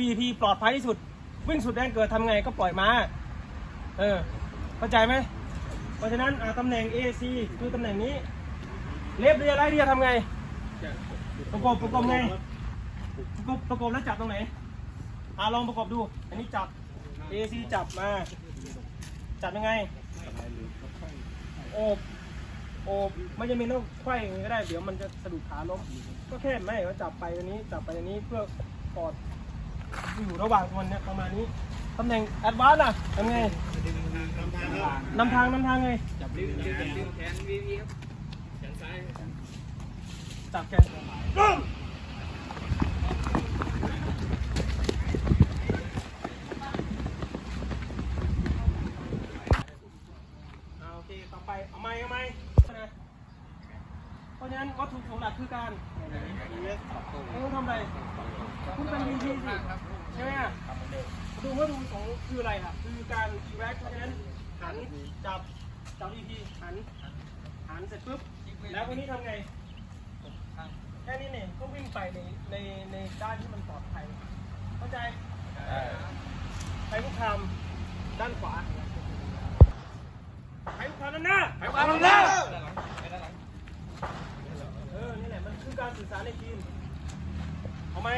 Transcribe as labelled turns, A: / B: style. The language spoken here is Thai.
A: วีพีปลอดภัยที่สุด วิ่งสุดแรงเกิดทำไงก็ปล่อยมา เออ เข้าใจไหม เพราะฉะนั้นตำแหน่ง AC คือตำแหน่งนี้ เล็บเรียไรเรียทำไง ประกบประกบไงประกบประกบแล้วจับตรงไหนอ่าลองประกบดู อันนี้จับ AC จับมา จับยังไงโอบโอบไม่จำเป็นต้องไขว้อย่างนี้ก็ได้ เดี๋ยวมันจะสะดุดขาล้มก็แค่ไม่ก็จับไปตรงนี้ จับไปตรงนี้เพื่อกอดอยู่ระหว่างมันเนี่ยประมาณนี้ตำแหน่งแอดวานซ์อะทำไงนำทางนำทางไง
B: จับดึงดึงดึงแขนวีวีครับแขนซ้าย
A: จับแขนปึ้งโอเคต่อไปเอาไม้เอาไม้นะเพราะฉะนั้นวัตถุของค์หลักคือการไม่ต้องทำอะไรคุณเป็นวีพีสิใช่ไหมอะดูวัตถุของคืออะไรครับคือการแว็กเพราะฉะนั้นหันจับจับวีพีหันหันเสร็จปุ๊บแล้ววันนี้ทำไง แค่นี้เนี่ยก็วิ่ง ไปในในในด้านที่มันปลอดภัย เข้าใจไปคุกคามด้านขวาไปคุกคามด้านหน้าไปคุกคามด้านหน้าเออ นี่แหละ มันคือการสื่อสารในทีมเอาไหม